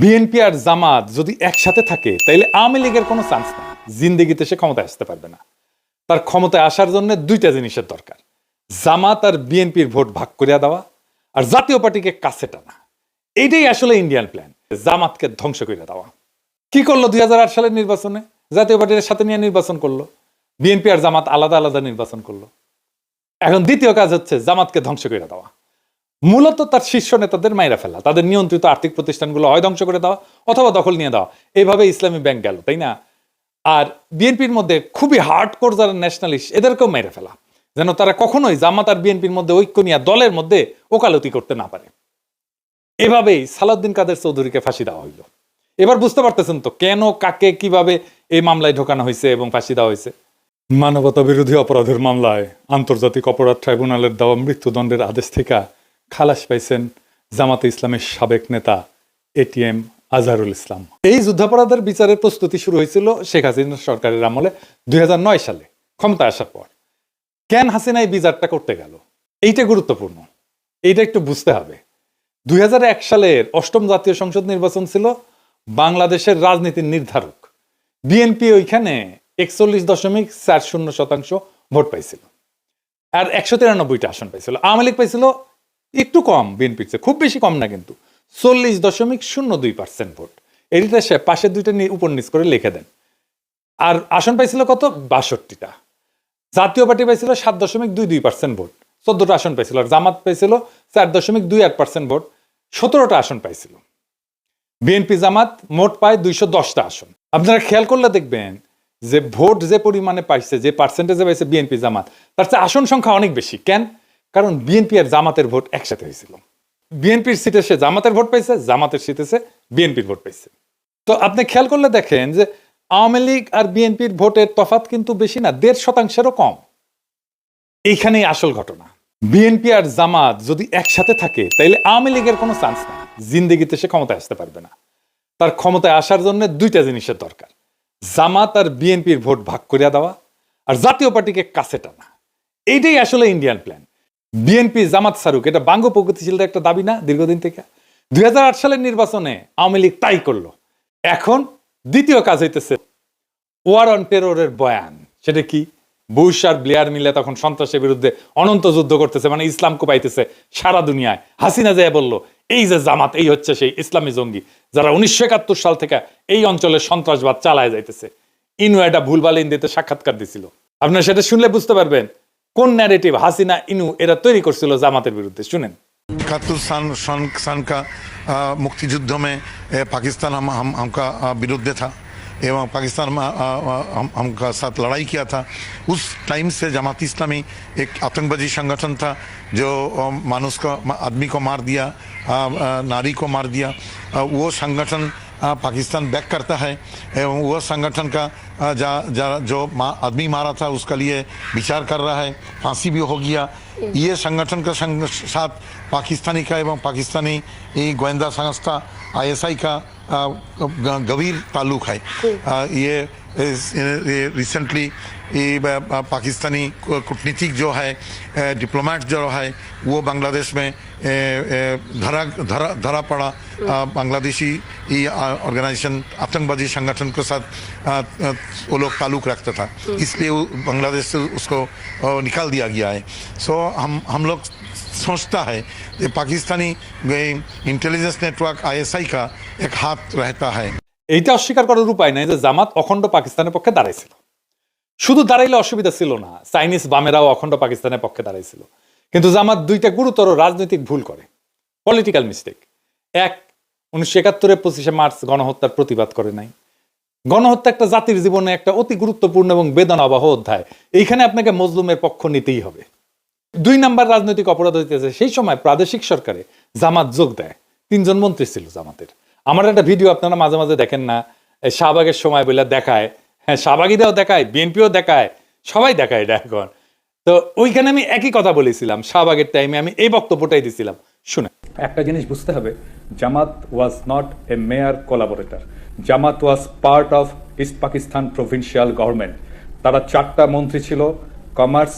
BNP আর জামাত যদি একসাথে থাকে, তাইলে আওয়ামী লীগের কোনো চান্স নেই। জিন্দিগিতে সে ক্ষমতায় আসতে পারবে না। তার ক্ষমতায় আসার জন্য দুইটা জিনিসের দরকার। জামাত আর বিএনপির ভোট ভাগ করিয়া দেওয়া আর জাতীয় পার্টিকে কাছে টানা। এইটাই আসলে ইন্ডিয়ান প্ল্যান জামাতকে ধ্বংস করে দেওয়া। কি করল দুই হাজার আট সালের নির্বাচনে? জাতীয় পার্টির সাথে নিয়ে নির্বাচন করল। বিএনপি আর জামাত আলাদা আলাদা নির্বাচন করল। এখন দ্বিতীয় কাজ হচ্ছে জামাতকে ধ্বংস করে দেওয়া। মূলত তার শীর্ষ নেতাদের মাইরা ফেলা, তাদের নিয়ন্ত্রিত আর্থিক প্রতিষ্ঠানগুলো হয় ধ্বংস করে দেওয়া অথবা দখল নিয়ে দেওয়া এইভাবে ইসলামী ব্যাংক গেল, তাই না? আর বিএনপির মধ্যে খুবই হার্ড কোর যারা ন্যাশনালিস্ট এদেরকেও মেরে ফেলা, যেন তারা কখনোই জামাত আর বিএনপির মধ্যে ঐক্য নিয়ে দলের মধ্যে ওকালতি করতে না পারে। এভাবেই সালাউদ্দিন কাদের চৌধুরীকে ফাঁসি দেওয়া হইল। এবার বুঝতে পারতেছেন তো কেন, কাকে, কীভাবে এই মামলায় ঢোকানো হয়েছে এবং ফাঁসি দেওয়া হয়েছে মানবতা বিরোধী অপরাধের মামলায় আন্তর্জাতিক অপরাধ ট্রাইব্যুনালের দেওয়া মৃত্যুদণ্ডের আদেশ থেকে খালাস পাইছেন জামাতে ইসলামের সাবেক নেতা এটিএম আজহারুল ইসলাম। এই যুদ্ধাপরাধের বিচারের প্রস্তুতি শুরু হয়েছিল শেখ হাসিনা সরকারের আমলে দুই সালে ক্ষমতা আসার পর। কেন হাসিনা এই বিচারটা করতে গেল? এইটা গুরুত্বপূর্ণ। এইটা একটু বুঝতে হবে। দুই হাজার এক সালের অষ্টম জাতীয় সংসদ নির্বাচন ছিল বাংলাদেশের রাজনীতির নির্ধারক। বিএনপি ওইখানে একচল্লিশ দশমিক চার শূন্য শতাংশ ভোট পাইছিল। আর একশো তিরানব্বইটা আসন পাইছিল। আওয়ামী লীগ পাইছিল একটু কম বিএনপির চেয়ে, খুব বেশি কম না কিন্তু। চল্লিশ দশমিক শূন্য দুই পার্সেন্ট ভোট। এটিতে সে পাশের দুইটা উপর নিচ করে লিখে দেন। আর আসন পাইছিল কত? বাষট্টিটা। জাতীয় পার্টি পাইছিল সাত দশমিক দুই দুই পার্সেন্ট ভোট। চোদ্দটা আসন পাইছিল। আর জামাত পাইছিল চার দশমিক দুই আট পার্সেন্ট ভোট। সতেরোটা আসন পাইছিল। বিএনপি জামাত মোট পায় দুইশো দশটা আসন। আপনারা খেয়াল করলে দেখবেন যে ভোট যে পরিমাণে পাইছে, যে পার্সেন্টেজে পাইছে বিএনপি জামাত, তার চেয়ে আসন সংখ্যা অনেক বেশি। কেন? কারণ বিএনপি আর জামাতের ভোট একসাথে হয়েছিল। বিএনপির সিটে সে জামাতের ভোট পাইছে, জামাতের সিটে সে বিএনপির ভোট পাইছে। তো আপনি খেয়াল করলে দেখেন যে আওয়ামী লীগ আর বিএনপির ভোটের তফাত কিন্তু বেশি না, দেড় শতাংশেরও কম। এইখানেই আসল ঘটনা। বিএনপি আর জামাত যদি একসাথে থাকে, তাইলে আওয়ামী লীগের কোনো চান্স নেই। জিন্দিগিতে সে ক্ষমতায় আসতে পারবে না। তার ক্ষমতায় আসার জন্য দুইটা জিনিসের দরকার। জামাত আর বিএনপির ভোট ভাগ করিয়া দেওয়া, আর জাতীয় পার্টিকে কাছে টানা। এইটাই আসলে ইন্ডিয়ান প্ল্যান বিএনপি জামাত সারুক, এটা বাঙ্গ প্রগতিশীলদের একটা দাবি না দীর্ঘদিন থেকে? দুই হাজার আট সালের নির্বাচনে আওয়ামী লীগ তাই করল। এখন দ্বিতীয় কাজ হইতেছে ওয়ার অন টেরোরের বয়ান। সেটা কি? বুশ আর ব্লেয়ার মিলে তখন সন্ত্রাসের বিরুদ্ধে অনন্ত যুদ্ধ করতেছে মানে ইসলাম কোপাইতেছে সারা দুনিয়ায়। হাসিনা যায় বলল, এই যে জামাত, এই হচ্ছে সেই ইসলামী জঙ্গি, যারা উনিশশো একাত্তর সাল থেকে এই অঞ্চলে সন্ত্রাসবাদ চালায় যাইতেছে। ইনু এটা ভুলভাল ইন্দিতে সাক্ষাৎকার দিছিল। আপনারা সেটা শুনলে বুঝতে পারবেন। কোন ন্যারেটিভ হাসিনা ইনু এরা তৈরি করছিল জামাতের বিরুদ্ধে শুনেন इकहत्तर सन सन सन का अ, मुक्तियुद्ध में ए, पाकिस्तान हम हम हमका अ, विरुद्ध था एवं पाकिस्तान में अ, अ, हम हमका साथ लड़ाई किया था उस टाइम से जमात इस्लामी एक आतंकवादी संगठन था जो अ, मानुष को आदमी को मार दिया अ, अ, नारी को मार दिया अ, वो संगठन अ, पाकिस्तान बैक करता है। एवं वो संगठन का जा, जा, जो आदमी मारा था उसका लिए विचार कर रहा है। फांसी भी हो गया। ये संगठन का संग, साथ पाकिस्तानी का एवं पाकिस्तानी गोयंदा संस्था आईएसआई का गंभीर ताल्लुक है। ये रिसेंटली पाकिस्तानी कूटनीतिक जो है डिप्लोमेट जो है वो बांग्लादेश में धरा धरा धरा पड़ा अ, बांग्लादेशी ये ऑर्गेनाइजेशन आतंकवादी संगठन के साथ अ, अ, वो लोग ताल्लुक रखता था इसलिए वो बांग्लादेश से उसको अ, निकाल दिया गया है सो हम हम लोग सोचता है कि पाकिस्तानी इंटेलिजेंस नेटवर्क आईएसआई का एक हाथ रहता है এইটা অস্বীকার করার উপায় নাই যে জামাত অখণ্ড পাকিস্তানের পক্ষে দাঁড়াইছিল শুধু দাঁড়াইলে অসুবিধা ছিল না চাইনিজ বামেরাও অখণ্ড পাকিস্তানের পক্ষে দাঁড়াইছিল কিন্তু জামাত দুইটা গুরুতর রাজনৈতিক ভুল করে। পলিটিক্যাল মিস্টেক এক, উনিশশো একাত্তরের পঁচিশে মার্চ গণহত্যার প্রতিবাদ করে নাই। গণহত্যা একটা জাতির জীবনে একটা অতি গুরুত্বপূর্ণ এবং বেদনাবহ অধ্যায়। এইখানে আপনাকে মজলুমের পক্ষ নিতেই হবে। দুই নাম্বার রাজনৈতিক অপরাধ হইতেছে, সেই সময় প্রাদেশিক সরকারে জামাত যোগ দেয়। তিনজন মন্ত্রী ছিল জামাতের। আমার একটা ভিডিও আপনারা মাঝে মাঝে দেখেন না। শাহবাগের সময় বলে দেখায়। হ্যাঁ শাহবাগিরাও দেখায়, বিএনপিও দেখায়। সবাই দেখায় এটা এখন। তো ওইখানে আমি একই কথা বলেছিলাম, শাহবাগের টাইমে আমি এই বক্তব্যটাই দিছিলাম। শুনে একটা জিনিস বুঝতে হবে, Jamaat was not a mere collaborator Jamaat was part of East Pakistan provincial government তারা চারটা মন্ত্রী ছিল commerce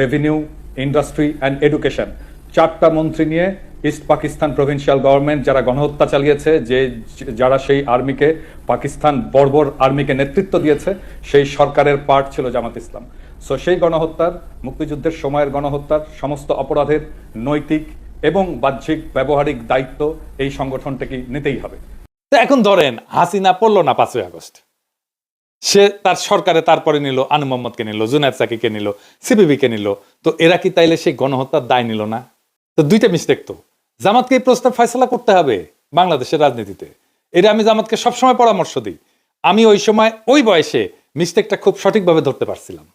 revenue industry and education চারটা মন্ত্রী নিয়ে ইস্ট পাকিস্তান প্রভিন্সিয়াল গভর্নমেন্ট যারা গণহত্যা চালিয়েছে, যে যারা সেই আর্মিকে পাকিস্তান বর্বর আর্মিকে নেতৃত্ব দিয়েছে, সেই সরকারের পার্ট ছিল জামাত ইসলাম। সো সেই গণহত্যার, মুক্তিযুদ্ধের সময়ের গণহত্যার সমস্ত অপরাধের নৈতিক এবং বাহ্যিক ব্যবহারিক দায়িত্ব এই সংগঠনটাকে নিতেই হবে। এখন ধরেন, হাসিনা পড়ল না পাঁচই আগস্ট। সে তার সরকারে তারপরে নিল, আনু মোহাম্মদকে নিল, জুনায়দ সাকিকে নিল সিপিবিকে নিল। তো এরা কি তাইলে সেই গণহত্যার দায় নিল না? তো দুইটা মিস্টেক তো। জামাতকে এই প্রস্তাব ফয়সলা করতে হবে বাংলাদেশের রাজনীতিতে। এটা আমি জামাতকে সবসময় পরামর্শ দিই। আমি ওই সময় ওই বয়সে মিস্টেকটা খুব সঠিকভাবে ধরতে পারছিলাম।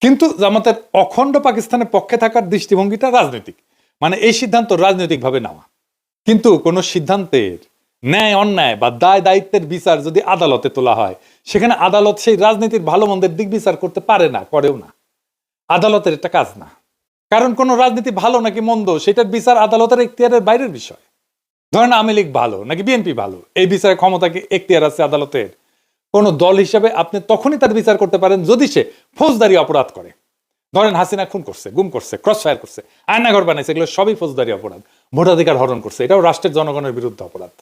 কিন্তু জামাতের অখণ্ড পাকিস্তানের পক্ষে থাকার দৃষ্টিভঙ্গিটা রাজনৈতিক। মানে এই সিদ্ধান্ত রাজনৈতিকভাবে নেওয়া। কিন্তু কোনো সিদ্ধান্তের ন্যায়, অন্যায় বা দায় দায়িত্বের বিচার যদি আদালতে তোলা হয়, সেখানে আদালত সেই রাজনীতির ভালো মন্দের দিক বিচার করতে পারে না, করেও না। আদালতের একটা কাজ না। কারণ কোনো রাজনীতি ভালো নাকি মন্দ সেটার বিচার আদালতের এখতিয়ারের বাইরের বিষয়। ধরেন আওয়ামী লীগ ভালো নাকি বিএনপি ভালো, এই বিচারে ক্ষমতা কি এখতিয়ার আছে আদালতের? কোন দল হিসাবে আপনি তখনই তার বিচার করতে পারেন যদি সে ফৌজদারি অপরাধ করে। ধরেন হাসিনা খুন করছে, গুম করছে ক্রস ফায়ার করছে, আয়নাঘর বানাইছে, এগুলো সবই ফৌজদারি অপরাধ। ভোটাধিকার হরণ করছে, এটাও রাষ্ট্রের জনগণের বিরুদ্ধে অপরাধ।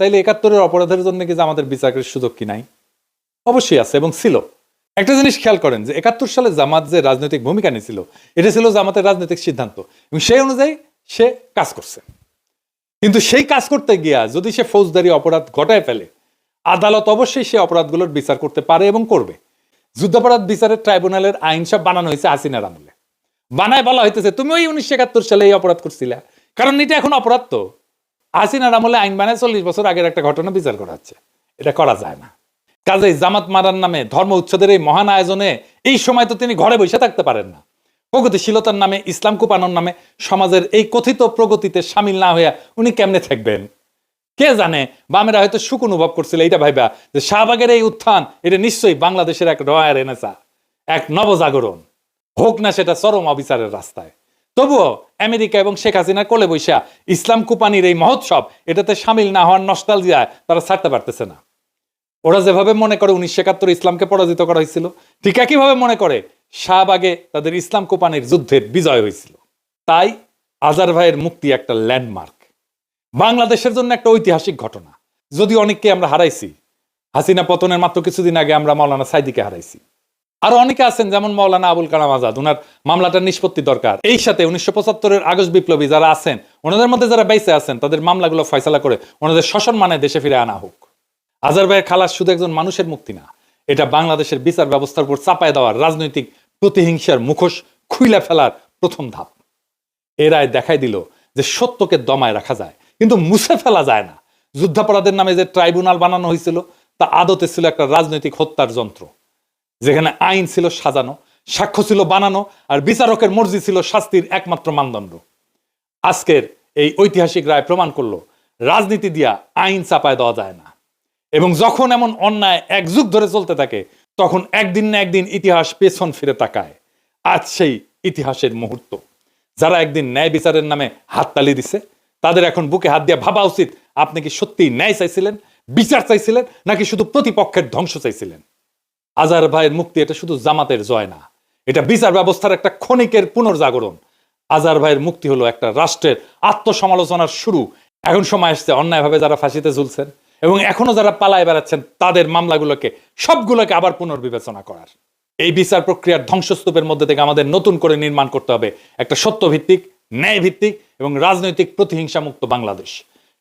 তাইলে একাত্তরের অপরাধের জন্য কি যে আমাদের বিচারের সুযোগ কি নাই? অবশ্যই আছে এবং ছিল। একটা জিনিস খেয়াল করেন যে একাত্তর সালে জামাত যে রাজনৈতিক ভূমিকা নিয়েছিল, এটা ছিল জামাতের রাজনৈতিক সিদ্ধান্ত এবং সেই অনুযায়ী সে কাজ করছে। কিন্তু সেই কাজ করতে গিয়া যদি সে ফৌজদারি অপরাধ ঘটায় ফেলে, আদালত অবশ্যই সেই অপরাধগুলোর বিচার করতে পারে এবং করবে। যুদ্ধাপরাধ বিচারের ট্রাইব্যুনালের আইন সব বানানো হয়েছে আসিনার আমলে। বানায় বলা হইতেছে, তুমি ওই উনিশশো একাত্তর সালে এই অপরাধ করছিলে। কারণ এটা এখন অপরাধ তো। আসিনার আমলে আইন বানায় চল্লিশ বছর আগের একটা ঘটনা বিচার করা হচ্ছে। এটা করা যায় না। কাজেই জামাত মারার নামে ধর্ম উচ্ছেদের এই মহান আয়োজনে এই সময় তো তিনি ঘরে বসে থাকতে পারেন না। প্রগতিশীলতার নামে, ইসলাম কুপানোর নামে সমাজের এই কথিত প্রগতিতে সামিল না হইয়া উনি কেমনে থাকবেন? কে জানে? বামেরা হয়তো সুখ অনুভব করছিল। এইটা ভাইবা যে শাহবাগের এই উত্থান, এটা নিশ্চয়ই বাংলাদেশের এক রয়ার এনেসা এক নবজাগরণ। হোক না সেটা চরম অবিচারের রাস্তায়। তবুও আমেরিকা এবং শেখ হাসিনা কোলে বৈশা ইসলাম কুপানির এই মহোৎসব এটাতে সামিল না হওয়ার নস্টালজিয়ায় তারা ছাড়তে পারতেছে না। ওরা যেভাবে মনে করে উনিশশো একাত্তর ইসলামকে পরাজিত করা হয়েছিল, ঠিক একইভাবে মনে করে শাহবাগে তাদের ইসলাম কোপানির যুদ্ধের বিজয় হয়েছিল। তাই আজার ভাইয়ের মুক্তি একটা ল্যান্ডমার্ক। বাংলাদেশের জন্য একটা ঐতিহাসিক ঘটনা। যদি অনেককে আমরা হারাইছি, হাসিনা পতনের মাত্র কিছুদিন আগে আমরা মাওলানা সাইদিকে হারাইছি। আর অনেকে আছেন, যেমন মাওলানা আবুল কালাম আজাদ ওনার মামলাটার নিষ্পত্তি দরকার। এই সাথে উনিশশো পঁচাত্তরের আগস্ট বিপ্লবী যারা আছেন, ওনাদের মধ্যে যারা বেঁচে আছেন, তাদের মামলাগুলো ফয়সলা করে ওনাদের সসম্মানে দেশে ফিরে আনা হোক। আজার ভাইয়ের খালাস শুধু একজন মানুষের মুক্তি না, এটা বাংলাদেশের বিচার ব্যবস্থার উপর চাপায় দেওয়ার রাজনৈতিক প্রতিহিংসার মুখোশ খুইলা ফেলার প্রথম ধাপ। এ রায় দেখাই দিল যে সত্যকে দমায় রাখা যায়, কিন্তু মুছে ফেলা যায় না। যুদ্ধাপরাধের নামে যে ট্রাইব্যুনাল বানানো হয়েছিল, তা আদতে ছিল একটা রাজনৈতিক হত্যার যন্ত্র। যেখানে আইন ছিল সাজানো, সাক্ষ্য ছিল বানানো, আর বিচারকের মর্জি ছিল শাস্তির একমাত্র মানদণ্ড। আজকের এই ঐতিহাসিক রায় প্রমাণ করল, রাজনীতি দিয়া আইন চাপায় দেওয়া যায় না। এবং যখন এমন অন্যায় এক যুগ ধরে চলতে থাকে, তখন একদিন না একদিন ইতিহাস পেছন ফিরে তাকায়। আজ সেই ইতিহাসের মুহূর্ত। যারা একদিন ন্যায় বিচারের নামে হাততালি দিছে, তাদের এখন বুকে হাত দিয়ে ভাবা উচিত, আপনি কি সত্যি ন্যায় চাইছিলেন, বিচার চাইছিলেন, নাকি শুধু প্রতিপক্ষের ধ্বংস চাইছিলেন? আজার ভাইয়ের মুক্তি এটা শুধু জামাতের জয় না, এটা বিচার ব্যবস্থার একটা ক্ষণিকের পুনর্জাগরণ। আজার ভাইয়ের মুক্তি হলো একটা রাষ্ট্রের আত্মসমালোচনার শুরু। এখন সময় আসছে অন্যায়ভাবে যারা ফাঁসিতে ঝুলছেন এবং এখনও যারা পালায় বেড়াচ্ছেন, তাদের মামলাগুলোকে, সবগুলোকে আবার পুনর্বিবেচনা করার। এই বিচার প্রক্রিয়ার ধ্বংসস্তূপের মধ্যে থেকে আমাদের নতুন করে নির্মাণ করতে হবে একটা সত্যভিত্তিক ন্যায় ভিত্তিক এবং রাজনৈতিক প্রতিহিংসা মুক্ত বাংলাদেশ।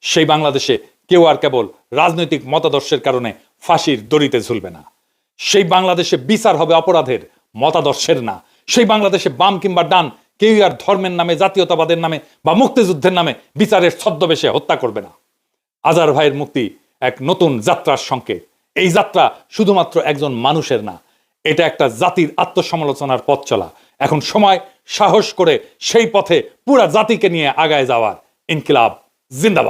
সেই বাংলাদেশে কেউ আর কেবল রাজনৈতিক মতাদর্শের কারণে ফাঁসির দড়িতে ঝুলবে না। সেই বাংলাদেশে বিচার হবে অপরাধের, মতাদর্শের না। সেই বাংলাদেশে বাম কিংবা ডান, কেউই আর ধর্মের নামে, জাতীয়তাবাদের নামে বা মুক্তিযুদ্ধের নামে বিচারের ছদ্মবেশে হত্যা করবে না। আজার ভাইয়ের মুক্তি এক নতুন যাত্রার সংকেত। এই যাত্রা শুধুমাত্র একজন মানুষের না, এটা একটা জাতির আত্মসমালোচনার পথ চলা। এখন সময়, সাহস করে সেই পথে পুরা জাতিকে নিয়ে আগায় যাওয়ার ইনকিলাব, জিন্দাবাদ।